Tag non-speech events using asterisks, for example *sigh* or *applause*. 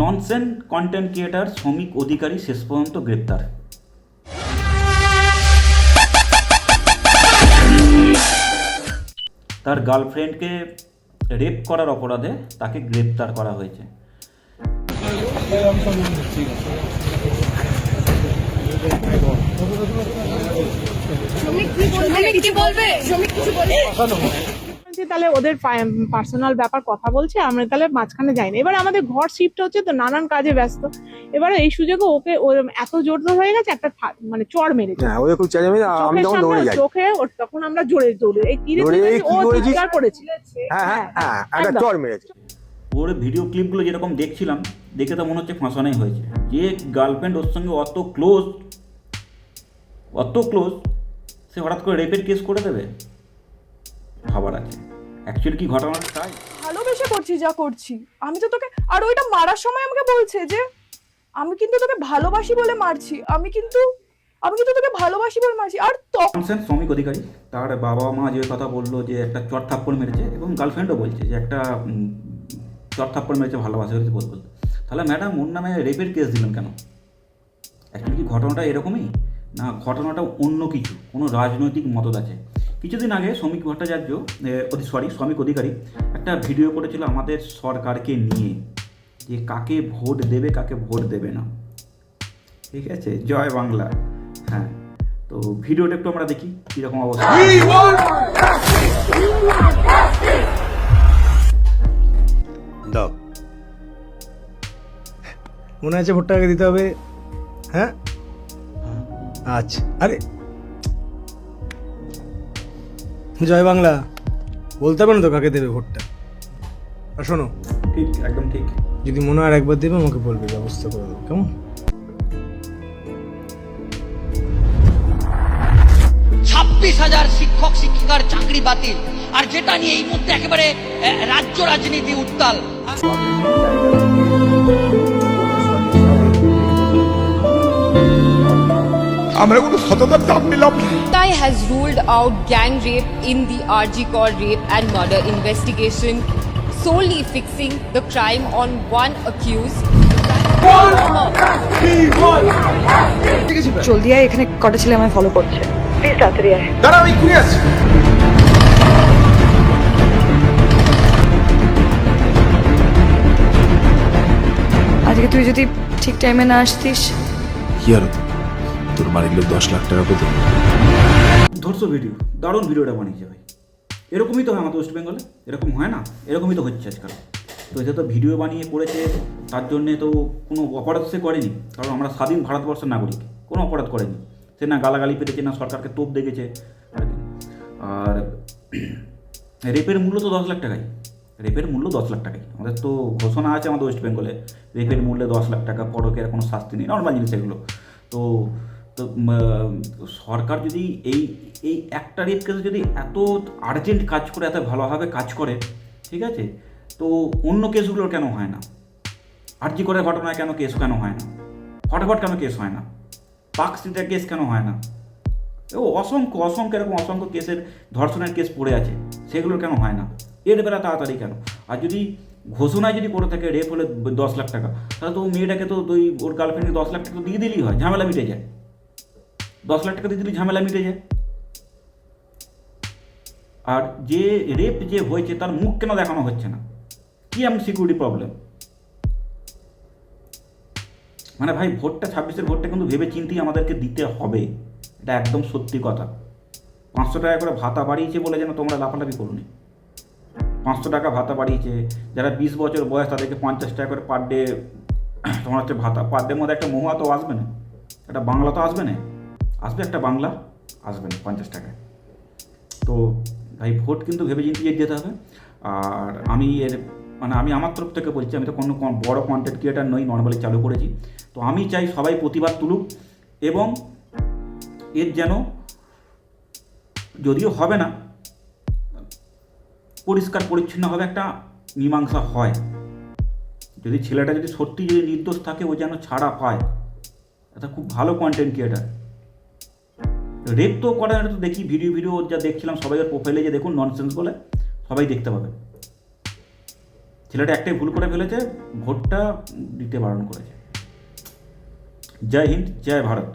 Nonsense content creator শ্রমিক অধিকারী শেষ পর্যন্ত গ্রেপ্তার। তার গার্লফ্রেন্ডকে রেপ করার অপরাধে তাকে গ্রেপ্তার করা হয়েছে। শ্রমিক কি বলবে? কিছু বলবে? শ্রমিক কিছু বলবে? তাহলে ওদের পার্সোনাল ব্যাপার কথা বলছে আমরা তাহলে মাঝখানে যাই না এবার আমাদের ঘর শিফট হচ্ছে তো নানান কাজে ব্যস্ত। এবার এই সুযোগে ওকে এত জোর হয়ে গেছে একটা মানে চড় মেরেছে হ্যাঁ চোখে ওর তখন আমরা জোরে দৌড়ে এই তীরে দৌড়ে তীরে ও চিৎকার করেছে। হ্যাঁ হ্যাঁ হ্যাঁ একটা চর মেরেছে। ওর ভিডিও ক্লিপগুলো যেরকম দেখছিলাম দেখে তো মনে হচ্ছে ফাঁসানোই হয়েছে। যে গার্লফ্রেন্ড ওর সঙ্গে অত ক্লোজ অত ক্লোজ সে হঠাৎ করে রেপের কেস করে দেবে? ভাবার আছে। অ্যাকচুয়ালি কি ঘটনাটা তাই? ভালোবেসে করছি যা করছি। আমি তো তোকে আর ওইটা মারার সময় আমাকে বলছে যে আমি কিন্তু তোকে ভালোবাসি বলে মারছি। আমি কিন্তু আমি কিন্তু তোকে ভালোবাসি বলে মারছি। আর তখন কনসেন্ট শ্রমিক অধিকারী তার বাবা মা যে কথা বলল যে একটা চট থাপ্পড় মেরেছে এবং গার্লফ্রেন্ডও বলছে যে একটা চট থাপ্পড় মেরেছে ভালোবাসা হয়েছে বল বলতে। তাহলে ম্যাডাম ওর নামে রেপের কেস দিলেন কেন? অ্যাকচুয়ালি কি ঘটনাটা এরকমই? না ঘটনাটা অন্য কিছু কোনো রাজনৈতিক মতদ আছে কিছুদিন আগে শ্রমিক ভট্টাচার্য সরি শ্রমিক অধিকারী একটা ভিডিও করেছিল আমাদের সরকারকে নিয়ে যে কাকে ভোট দেবে কাকে ভোট দেবে না। ঠিক আছে? জয় বাংলা। হ্যাঁ। তো ভিডিওটা একটু আমরা দেখি কীরকম অবস্থা। দাও। মনে আছে ভোটটাকে দিতে হবে? হ্যাঁ? আচ্ছা। আরে জয় বাংলা। বলতে হবে না তো কাকে দেবে ভোটটা? আর শোনো ঠিক একদম ঠিক। যদি মনে হয় আর একবার দেবে আমাকে বলবে ব্যবস্থা করে দেবো কেমন? ছাব্বিশ হাজার শিক্ষক শিক্ষিকার চাকরি বাতিল। আর যেটা নিয়ে এই মুহূর্তে একেবারে রাজ্য রাজনীতি উত্তাল। আমরা কোনো সততার দাম নিলাম না Thai has ruled out gang rape in the RG Kor rape and murder investigation, solely fixing the crime on one accused. জলদি আয় এখানে কটা ছেলে আমায় ফলো করছে প্লিজ তাড়াতাড়ি আয় দাঁড়া আমি আজকে তুই যদি ঠিক টাইমে না আসতিস কি আর হতো? তোর লোক দশ লাখ টাকা পেতো। ধর্ষ ভিডিও দারুণ ভিডিওটা বানিয়েছে ভাই। এরকমই তো হয় আমাদের ওয়েস্ট বেঙ্গলে এরকম হয় না? এরকমই তো হচ্ছে আজকাল। তো এটা তো ভিডিও বানিয়ে করেছে, তার জন্যে তো কোনো অপরাধ সে করেনি। কারণ আমরা স্বাধীন ভারতবর্ষের নাগরিক, কোনো অপরাধ করেনি। সে না গালাগালি পেতেছে না সরকারকে তোপ দেখেছে। আর রেপের *clears throat* মূল্য তো দশ লাখ টাকাই। রেপের মূল্য দশ লাখ টাকাই। আমাদের তো ঘোষণা আছে আমাদের ওয়েস্ট বেঙ্গলে রেপের মূল্যে দশ লাখ টাকা, পরকের কোনো শাস্তি নেই। নর্মাল জিনিস এগুলো। তো তো সরকার যদি এই এই একটা রেপ কেসে যদি এত আর্জেন্ট কাজ করে, এত ভালোভাবে কাজ করে, ঠিক আছে? তো অন্য কেসগুলো কেন হয় না? আর্জি করে ঘটনায় কেন কেস কেন হয় না? ফটাফট কেন কেস হয় না? পাক কেস কেন হয় না? ও অসংখ্য অসংখ্য এরকম অসংখ্য কেসের ধর্ষণের কেস পড়ে আছে। সেগুলো কেন হয় না? এর বেলা তাড়াতাড়ি কেন? আর যদি ঘোষণায় যদি করে থাকে রেপ হলে দশ লাখ টাকা, তাহলে তো মেয়েটাকে তো ওই ওর গার্লফ্রেন্ডকে দশ লাখ টাকা তো দিয়ে দিলেই হয়, ঝামেলা মিটে যায়। দশ লাখ টাকা দিয়ে দিলে ঝামেলা মিটে যায়। আর যে রেপ যে হয়েছে, তার মুখ কেন দেখানো হচ্ছে না? কি এমন সিকিউরিটি প্রবলেম মানে ভাই, ভোটটা, ছাব্বিশের ভোটটা কিন্তু ভেবে চিন্তেই আমাদেরকে দিতে হবে। এটা একদম সত্যি কথা। পাঁচশো টাকা করে ভাতা বাড়িয়েছে বলে যেন তোমরা লাফালাফি করুনি পাঁচশো টাকা ভাতা বাড়িয়েছে। যারা বিশ বছর বয়স, তাদেরকে পঞ্চাশ টাকা করে পার ডে তোমার হচ্ছে ভাতা পার ডের মধ্যে একটা মহুয়া তো আসবে না। একটা বাংলা তো আসবে না। একটা বাংলা, আসবে না, পঞ্চাশ টাকায় তো ভাই ভোট কিন্তু ভেবে চিন্তে যেতে হবে। আর আমি এর মানে আমি আমার তরফ থেকে বলছি, আমি তো কোনো কোনো বড় কন্টেন্ট ক্রিয়েটার নই নর্মালি চালু করেছি। তো আমি চাই সবাই প্রতিবাদ তুলুক এবং এর যেন যদিও হবে না, পরিষ্কার পরিচ্ছন্নভাবে একটা মীমাংসা হয়। যদি ছেলেটা যদি সত্যি যদি নির্দোষ থাকে, ও যেন ছাড়া পায়। এটা খুব ভালো কন্টেন্ট ক্রিয়েটার রেপ তো করে তো দেখি ভিডিও ভিডিও যা দেখছিলাম, সবাই ওর প্রোফাইলে যে দেখুন ননসেন্স বলে, সবাই দেখতে পাবে। ছেলেটা একটাই ভুল করে ফেলেছে, ভোটটা দিতে বারণ করেছে। জয় হিন্দ, জয় ভারত।